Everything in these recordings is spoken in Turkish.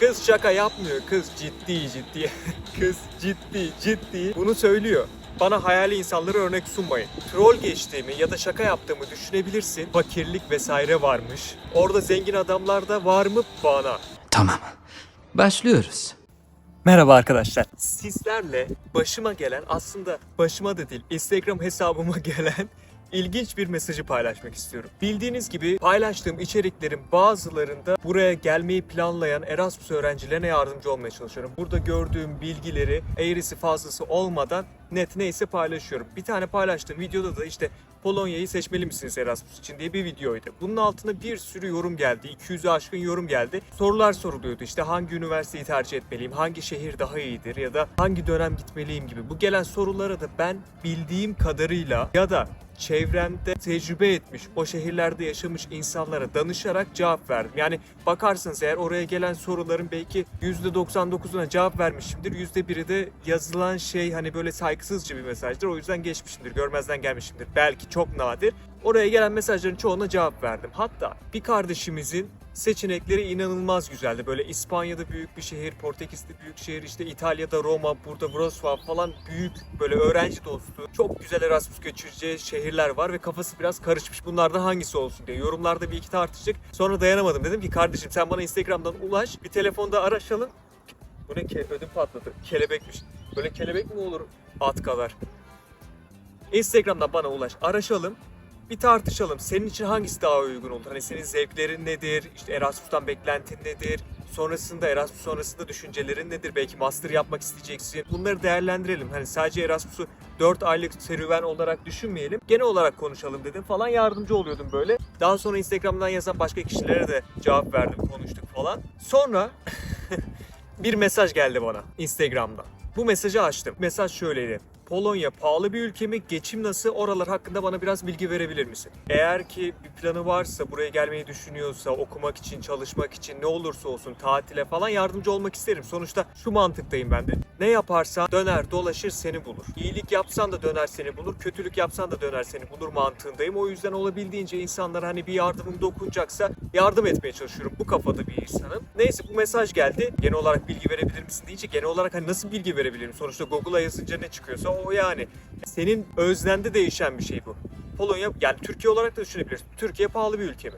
Kız şaka yapmıyor. Kız ciddi ciddi. Kız ciddi ciddi. Bunu söylüyor. Bana hayali insanları örnek sunmayın. Troll geçtiğimi ya da şaka yaptığımı düşünebilirsin. Fakirlik vesaire varmış. Orada zengin adamlar da var mı bana? Tamam. Başlıyoruz. Merhaba arkadaşlar. Sizlerle başıma gelen aslında başıma da değil Instagram hesabıma gelen ilginç bir mesajı paylaşmak istiyorum. Bildiğiniz gibi paylaştığım içeriklerin bazılarında buraya gelmeyi planlayan Erasmus öğrencilerine yardımcı olmaya çalışıyorum. Burada gördüğüm bilgileri eğrisi fazlası olmadan net neyse paylaşıyorum. Bir tane paylaştığım videoda da işte Polonya'yı seçmeli misiniz Erasmus için diye bir videoydu. Bunun altına bir sürü yorum geldi. 200'ü aşkın yorum geldi. Sorular soruluyordu. İşte hangi üniversiteyi tercih etmeliyim, hangi şehir daha iyidir ya da hangi dönem gitmeliyim gibi. Bu gelen sorulara da ben bildiğim kadarıyla ya da çevremde tecrübe etmiş, o şehirlerde yaşamış insanlara danışarak cevap verdim. Yani bakarsınız eğer oraya gelen soruların belki %99'una cevap vermişimdir. %1'i de yazılan şey hani böyle saygısızca bir mesajdır. O yüzden geçmişimdir, görmezden gelmişimdir. Belki çok nadir. Oraya gelen mesajların çoğuna cevap verdim. Hatta bir kardeşimizin seçenekleri inanılmaz güzeldi. Böyle İspanya'da büyük bir şehir, Portekiz'de büyük şehir, işte İtalya'da Roma, burada Wrocław falan büyük böyle öğrenci dostu. Çok güzel Erasmus geçireceği şehirler var ve kafası biraz karışmış. Bunlardan hangisi olsun diye yorumlarda bir iki tartıştık. Sonra dayanamadım. Dedim ki kardeşim sen bana Instagram'dan ulaş, bir telefonda araşalım. Bu ne ke ödüm patladı. Kelebekmiş. Böyle kelebek mi olur at kadar? Instagram'dan bana ulaş. Araşalım bir tartışalım. Senin için hangisi daha uygun olur? Hani senin zevklerin nedir? İşte Erasmus'tan beklentin nedir? Sonrasında Erasmus sonrasında düşüncelerin nedir? Belki master yapmak isteyeceksin. Bunları değerlendirelim. Hani sadece Erasmus'u 4 aylık serüven olarak düşünmeyelim. Genel olarak konuşalım dedim falan yardımcı oluyordum böyle. Daha sonra Instagram'dan yazan başka kişilere de cevap verdim, konuştuk falan. Sonra bir mesaj geldi bana Instagram'dan. Bu mesajı açtım. Mesaj şöyleydi. Polonya pahalı bir ülke mi? Geçim nasıl? Oralar hakkında bana biraz bilgi verebilir misin? Eğer ki bir planı varsa, buraya gelmeyi düşünüyorsa, okumak için, çalışmak için ne olursa olsun tatile falan yardımcı olmak isterim. Sonuçta şu mantıktayım ben de. Ne yaparsan döner dolaşır seni bulur. İyilik yapsan da döner seni bulur, kötülük yapsan da döner seni bulur mantığındayım. O yüzden olabildiğince insanlara hani bir yardımım dokunacaksa yardım etmeye çalışıyorum. Bu kafada bir insanım. Neyse bu mesaj geldi. Genel olarak bilgi verebilir misin deyince genel olarak hani nasıl bilgi verebilirim? Sonuçta Google'a yazınca ne çıkıyorsa o yani. Senin öznende değişen bir şey bu. Polonya yani Türkiye olarak da düşünebilirsin. Türkiye pahalı bir ülke mi?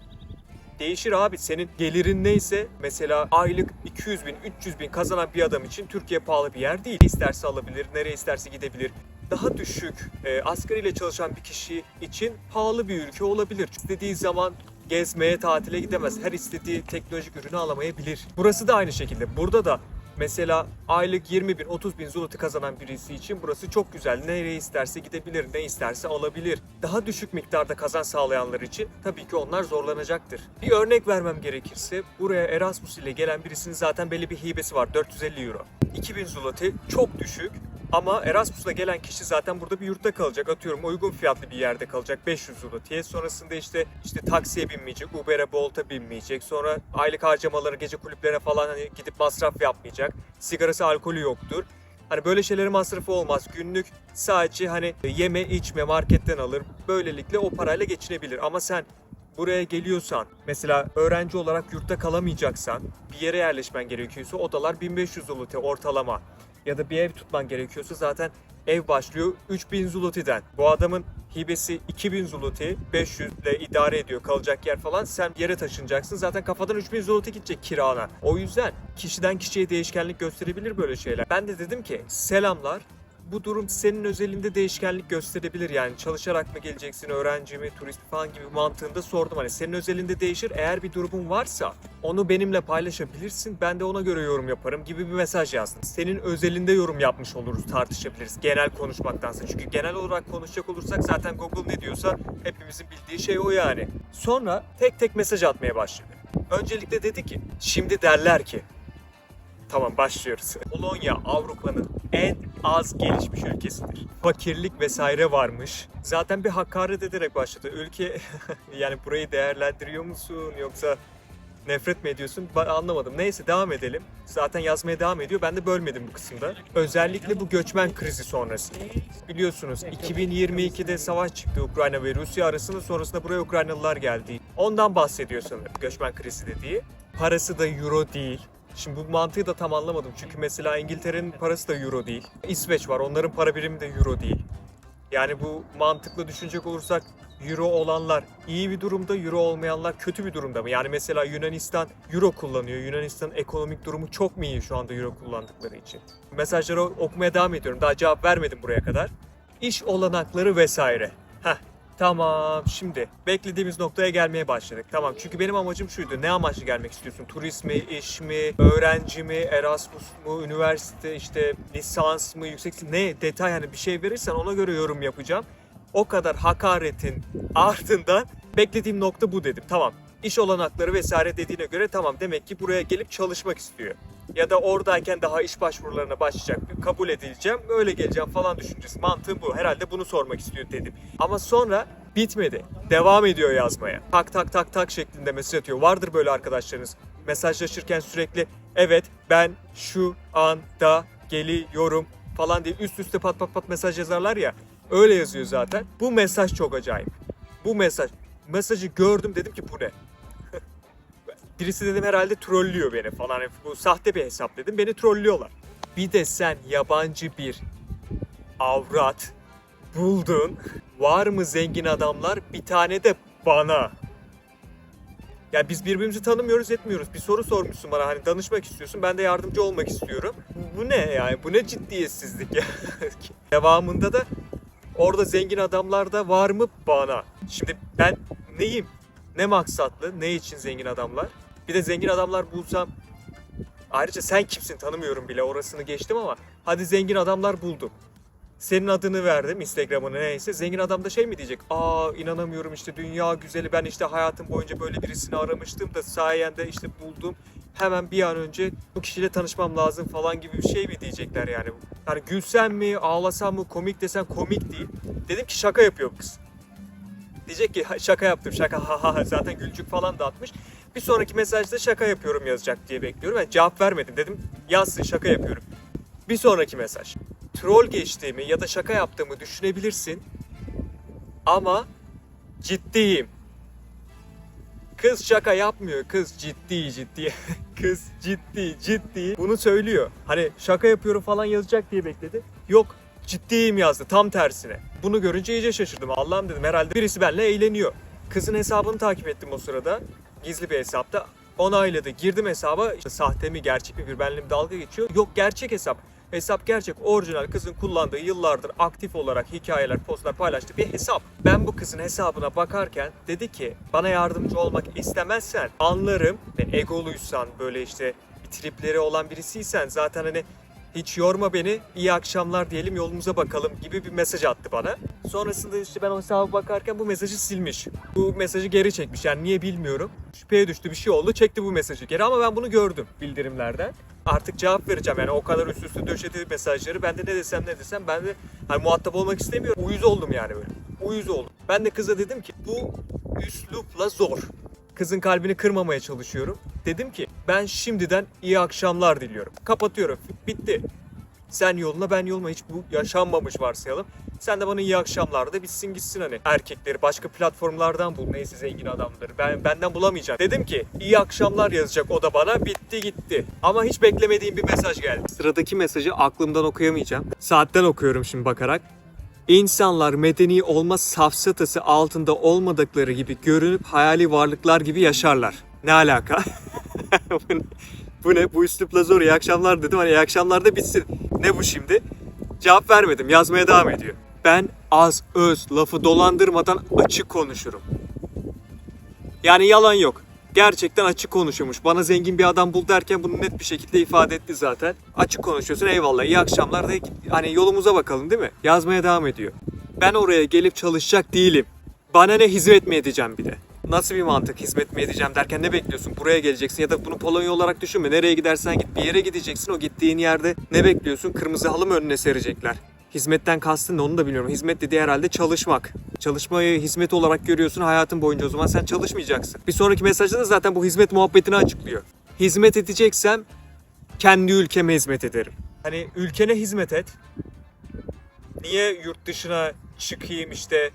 Değişir abi. Senin gelirin neyse mesela aylık 200 bin, 300 bin kazanan bir adam için Türkiye pahalı bir yer değil. İsterse alabilir, nereye isterse gidebilir. Daha düşük e, asgariyle çalışan bir kişi için pahalı bir ülke olabilir. İstediği zaman gezmeye, tatile gidemez. Her istediği teknolojik ürünü alamayabilir. Burası da aynı şekilde. Burada da Mesela aylık 20 bin, 30 bin zloty kazanan birisi için burası çok güzel. Nereye isterse gidebilir, ne isterse alabilir. Daha düşük miktarda kazan sağlayanlar için tabii ki onlar zorlanacaktır. Bir örnek vermem gerekirse buraya Erasmus ile gelen birisinin zaten belli bir hibesi var 450 euro. 2000 zloty çok düşük ama Erasmus'la gelen kişi zaten burada bir yurtta kalacak. Atıyorum uygun fiyatlı bir yerde kalacak 500 zloty'ye. Sonrasında işte işte taksiye binmeyecek, Uber'e, Bolt'a binmeyecek. Sonra aylık harcamaları gece kulüplerine falan hani gidip masraf yapmayacak. Sigarası, alkolü yoktur. Hani böyle şeylerin masrafı olmaz. Günlük sadece hani yeme, içme, marketten alır. Böylelikle o parayla geçinebilir. Ama sen buraya geliyorsan, mesela öğrenci olarak yurtta kalamayacaksan, bir yere yerleşmen gerekiyorsa odalar 1500 zloty ortalama. Ya da bir ev tutman gerekiyorsa zaten ev başlıyor 3000 zloty'den. Bu adamın hibesi 2000 zloty, 500 ile idare ediyor kalacak yer falan. Sen yere taşınacaksın. Zaten kafadan 3000 zloty gidecek kirana. O yüzden kişiden kişiye değişkenlik gösterebilir böyle şeyler. Ben de dedim ki selamlar. Bu durum senin özelinde değişkenlik gösterebilir yani çalışarak mı geleceksin öğrenci mi turist falan gibi mantığında sordum hani senin özelinde değişir eğer bir durumun varsa onu benimle paylaşabilirsin ben de ona göre yorum yaparım gibi bir mesaj yazdım. Senin özelinde yorum yapmış oluruz tartışabiliriz genel konuşmaktansa çünkü genel olarak konuşacak olursak zaten Google ne diyorsa hepimizin bildiği şey o yani. Sonra tek tek mesaj atmaya başladı. Öncelikle dedi ki şimdi derler ki Tamam başlıyoruz. Polonya Avrupa'nın en az gelişmiş ülkesidir. Fakirlik vesaire varmış. Zaten bir hakaret ederek başladı. Ülke yani burayı değerlendiriyor musun yoksa nefret mi ediyorsun? Ben anlamadım. Neyse devam edelim. Zaten yazmaya devam ediyor. Ben de bölmedim bu kısımda. Özellikle bu göçmen krizi sonrası. Biliyorsunuz 2022'de savaş çıktı Ukrayna ve Rusya arasında. Sonrasında buraya Ukraynalılar geldi. Ondan bahsediyor sanırım göçmen krizi dediği. Parası da euro değil Şimdi bu mantığı da tam anlamadım. Çünkü mesela İngiltere'nin parası da euro değil. İsveç var onların para birimi de euro değil. Yani bu mantıklı düşünecek olursak euro olanlar iyi bir durumda, euro olmayanlar kötü bir durumda mı? Yani mesela Yunanistan euro kullanıyor. Yunanistan'ın ekonomik durumu çok mu iyi şu anda euro kullandıkları için? Mesajları okumaya devam ediyorum. Daha cevap vermedim buraya kadar. İş olanakları vesaire. Heh, Tamam şimdi beklediğimiz noktaya gelmeye başladık. Tamam çünkü benim amacım şuydu. Ne amaçlı gelmek istiyorsun? Turist mi, iş mi, öğrenci mi, Erasmus mu, üniversite işte lisans mı, yüksek ne detay hani bir şey verirsen ona göre yorum yapacağım. O kadar hakaretin ardından beklediğim nokta bu dedim. Tamam iş olanakları vesaire dediğine göre tamam demek ki buraya gelip çalışmak istiyor. Ya da oradayken daha iş başvurularına başlayacak, kabul edileceğim, öyle geleceğim falan düşüncesi. Mantığım bu. Herhalde bunu sormak istiyor dedim. Ama sonra bitmedi. Devam ediyor yazmaya. Tak tak tak tak şeklinde mesaj atıyor. Vardır böyle arkadaşlarınız. Mesajlaşırken sürekli evet ben şu anda geliyorum falan diye üst üste pat pat pat mesaj yazarlar ya. Öyle yazıyor zaten. Bu mesaj çok acayip. Bu mesaj. Mesajı gördüm dedim ki bu ne? Birisi dedim herhalde trollüyor beni falan. Hani Bu sahte bir hesap dedim. Beni trollüyorlar. Bir de sen yabancı bir avrat buldun. Var mı zengin adamlar? Bir tane de bana. Ya biz birbirimizi tanımıyoruz etmiyoruz. Bir soru sormuşsun bana hani danışmak istiyorsun. Ben de yardımcı olmak istiyorum. Bu ne yani? Bu ne ciddiyetsizlik ya? Devamında da orada zengin adamlar da var mı bana? Şimdi ben neyim? Ne maksatlı? Ne için zengin adamlar? Bir de zengin adamlar bulsam Ayrıca sen kimsin tanımıyorum bile orasını geçtim ama hadi zengin adamlar buldum. Senin adını verdim Instagram'ını neyse. Zengin adam da şey mi diyecek? Aa inanamıyorum işte dünya güzeli ben işte hayatım boyunca böyle birisini aramıştım da sayende işte buldum. Hemen bir an önce bu kişiyle tanışmam lazım falan gibi bir şey mi diyecekler yani. Yani gülsem mi ağlasam mı komik desem komik değil. Dedim ki şaka yapıyor kız. Diyecek ki "Ha, şaka yaptım şaka ha ha." zaten gülcük falan da atmış. Bir sonraki mesajda şaka yapıyorum yazacak diye bekliyorum. Ben cevap vermedim dedim yazsın şaka yapıyorum. Bir sonraki mesaj. Troll geçtiğimi ya da şaka yaptığımı düşünebilirsin. Ama ciddiyim. Kız şaka yapmıyor. Kız ciddi ciddi. Kız ciddi ciddi. Bunu söylüyor. Hani şaka yapıyorum falan yazacak diye bekledi. Yok ciddiyim yazdı tam tersine. Bunu görünce iyice şaşırdım. Allah'ım dedim herhalde birisi benimle eğleniyor. Kızın hesabını takip ettim o sırada. Gizli bir hesapta. Onayladı. Girdim hesaba. İşte sahte mi gerçek mi bir benimle dalga geçiyor. Yok gerçek hesap. Hesap gerçek, orijinal kızın kullandığı yıllardır aktif olarak hikayeler, postlar paylaştığı bir hesap. Ben bu kızın hesabına bakarken dedi ki bana yardımcı olmak istemezsen anlarım. Ne egoluysan böyle işte tripleri olan birisiysen zaten hani hiç yorma beni, iyi akşamlar diyelim yolumuza bakalım gibi bir mesaj attı bana. Sonrasında işte ben o hesaba bakarken bu mesajı silmiş. Bu mesajı geri çekmiş yani niye bilmiyorum. Şüpheye düştü bir şey oldu çekti bu mesajı geri ama ben bunu gördüm bildirimlerden. Artık cevap vereceğim yani o kadar üst üste döşedi mesajları. Ben de ne desem ne desem ben de hani muhatap olmak istemiyorum. Uyuz oldum yani böyle. Uyuz oldum. Ben de kıza dedim ki bu üslupla zor. Kızın kalbini kırmamaya çalışıyorum. Dedim ki ben şimdiden iyi akşamlar diliyorum. Kapatıyorum. Bitti. Sen yoluna ben yoluma hiç bu yaşanmamış varsayalım. Sen de bana iyi akşamlar da bitsin gitsin hani. Erkekleri başka platformlardan bul. Neyse zengin adamları. Ben benden bulamayacağım. Dedim ki iyi akşamlar yazacak o da bana. Bitti gitti. Ama hiç beklemediğim bir mesaj geldi. Sıradaki mesajı aklımdan okuyamayacağım. Saatten okuyorum şimdi bakarak. İnsanlar medeni olma safsatası altında olmadıkları gibi görünüp hayali varlıklar gibi yaşarlar. Ne alaka? bu, ne? bu ne? Bu üslupla zor. İyi akşamlar dedim. Hani iyi akşamlar da bitsin. Ne bu şimdi? Cevap vermedim. Yazmaya devam ediyor. Ben az öz lafı dolandırmadan açık konuşurum. Yani yalan yok. Gerçekten açık konuşuyormuş. Bana zengin bir adam bul derken bunu net bir şekilde ifade etti zaten. Açık konuşuyorsun eyvallah iyi akşamlar da hani yolumuza bakalım değil mi? Yazmaya devam ediyor. Ben oraya gelip çalışacak değilim. Bana ne hizmet mi edeceğim bir de? Nasıl bir mantık hizmet mi edeceğim derken ne bekliyorsun? Buraya geleceksin ya da bunu Polonya olarak düşünme. Nereye gidersen git bir yere gideceksin. O gittiğin yerde ne bekliyorsun? Kırmızı halı mı önüne serecekler? Hizmetten kastın ne onu da bilmiyorum. Hizmet dediği herhalde çalışmak. Çalışmayı hizmet olarak görüyorsun hayatın boyunca o zaman sen çalışmayacaksın. Bir sonraki mesajda da zaten bu hizmet muhabbetini açıklıyor. Hizmet edeceksem kendi ülkeme hizmet ederim. Hani ülkene hizmet et. Niye yurt dışına çıkayım işte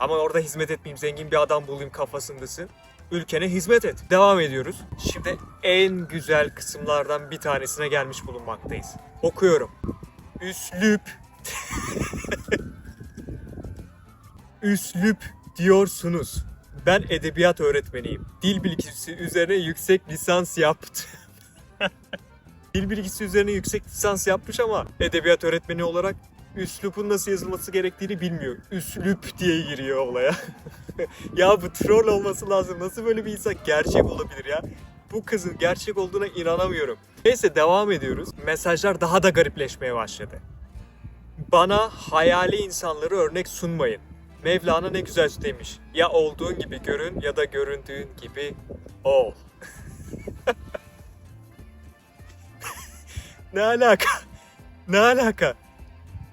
ama orada hizmet etmeyeyim, zengin bir adam bulayım kafasındasın. ülkene hizmet et. Devam ediyoruz. Şimdi en güzel kısımlardan bir tanesine gelmiş bulunmaktayız. Okuyorum. Üslüp. Üslüp diyorsunuz. Ben edebiyat öğretmeniyim. Dil bilgisi üzerine yüksek lisans yaptım. Dil bilgisi üzerine yüksek lisans yapmış ama edebiyat öğretmeni olarak üslupun nasıl yazılması gerektiğini bilmiyor. Üslüp diye giriyor olaya. ya bu troll olması lazım. Nasıl böyle bir insan gerçek olabilir ya? Bu kızın gerçek olduğuna inanamıyorum. Neyse devam ediyoruz. Mesajlar daha da garipleşmeye başladı. Bana hayali insanları örnek sunmayın. Mevlana ne güzel demiş. Ya olduğun gibi görün ya da göründüğün gibi ol. ne alaka? Ne alaka?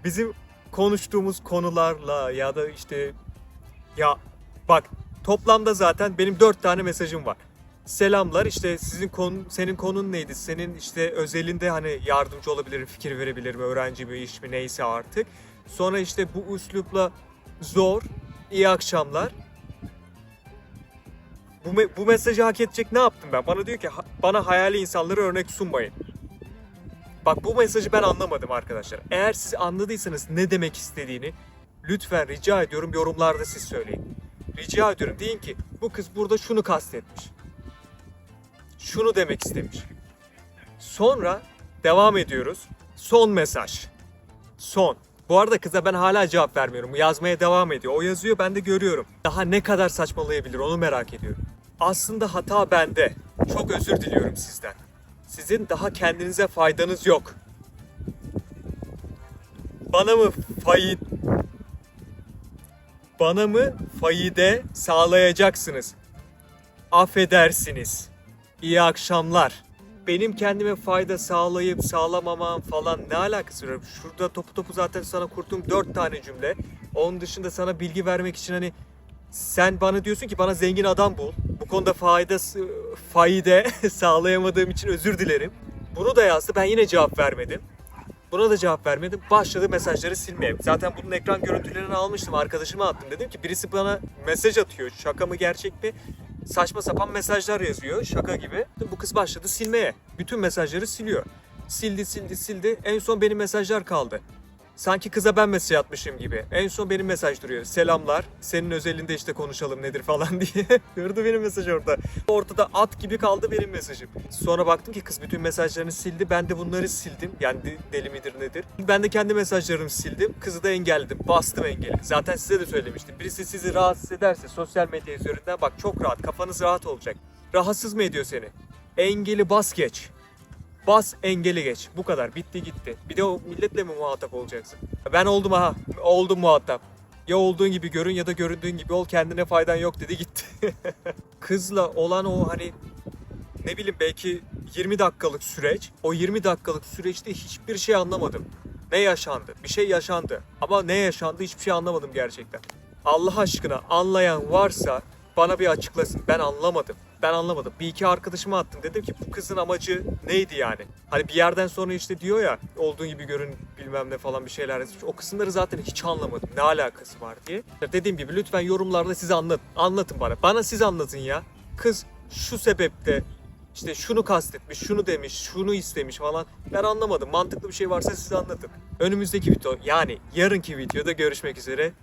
Bizim konuştuğumuz konularla ya da işte ya bak toplamda zaten benim dört tane mesajım var. Selamlar işte sizin konu, senin konun neydi? Senin işte özelinde hani yardımcı olabilirim, fikir verebilirim, öğrenci mi, iş mi neyse artık. Sonra işte bu üslupla zor, iyi akşamlar. Bu, me- bu mesajı hak edecek ne yaptım ben? Bana diyor ki "Ha- bana hayali insanları örnek sunmayın. Bak bu mesajı ben anlamadım arkadaşlar. Eğer siz anladıysanız ne demek istediğini lütfen rica ediyorum yorumlarda siz söyleyin. Rica ediyorum deyin ki bu kız burada şunu kastetmiş. Şunu demek istemiş. Sonra devam ediyoruz. Son mesaj. Son. Bu arada kıza ben hala cevap vermiyorum. Yazmaya devam ediyor. O yazıyor ben de görüyorum. Daha ne kadar saçmalayabilir onu merak ediyorum. Aslında hata bende. Çok özür diliyorum sizden. Sizin daha kendinize faydanız yok. Bana mı fayit bana mı fayide sağlayacaksınız? Affedersiniz. İyi akşamlar. Benim kendime fayda sağlayıp sağlamamam falan ne alakası var? Şurada topu topu zaten sana kurduğum dört tane cümle. Onun dışında sana bilgi vermek için hani sen bana diyorsun ki bana zengin adam bul. Bu konuda fayda faide sağlayamadığım için özür dilerim. Bunu da yazdı. Ben yine cevap vermedim. Buna da cevap vermedim. Başladı mesajları silmeye. Zaten bunun ekran görüntülerini almıştım. Arkadaşıma attım. Dedim ki birisi bana mesaj atıyor. Şaka mı gerçek mi? Saçma sapan mesajlar yazıyor. Şaka gibi. Bu kız başladı silmeye. Bütün mesajları siliyor. Sildi sildi sildi. En son benim mesajlar kaldı. Sanki kıza ben mesaj atmışım gibi. En son benim mesaj duruyor. Selamlar. Senin özelinde işte konuşalım nedir falan diye. Gördü benim mesaj orada. Ortada at gibi kaldı benim mesajım. Sonra baktım ki kız bütün mesajlarını sildi. Ben de bunları sildim. Yani de- deli midir nedir. Ben de kendi mesajlarımı sildim. Kızı da engelledim. Bastım engeli. Zaten size de söylemiştim. Birisi sizi rahatsız ederse sosyal medya üzerinden bak çok rahat. Kafanız rahat olacak. Rahatsız mı ediyor seni? Engeli bas geç. Bas engeli geç. Bu kadar. Bitti gitti. Bir de o milletle mi muhatap olacaksın? Ben oldum aha. Oldum muhatap. Ya olduğun gibi görün ya da göründüğün gibi ol kendine faydan yok dedi gitti. Kızla olan o hani ne bileyim belki 20 dakikalık süreç. O 20 dakikalık süreçte hiçbir şey anlamadım. Ne yaşandı? Bir şey yaşandı. Ama ne yaşandı hiçbir şey anlamadım gerçekten. Allah aşkına anlayan varsa bana bir açıklasın. Ben anlamadım. Ben anlamadım. Bir iki arkadaşıma attım. Dedim ki bu kızın amacı neydi yani? Hani bir yerden sonra işte diyor ya olduğun gibi görün bilmem ne falan bir şeyler yazmış. O kısımları zaten hiç anlamadım. Ne alakası var diye. Dediğim gibi lütfen yorumlarda siz anlat. Anlatın bana. Bana siz anlatın ya. Kız şu sebepte işte şunu kastetmiş, şunu demiş, şunu istemiş falan. Ben anlamadım. Mantıklı bir şey varsa siz anlatın. Önümüzdeki video yani yarınki videoda görüşmek üzere.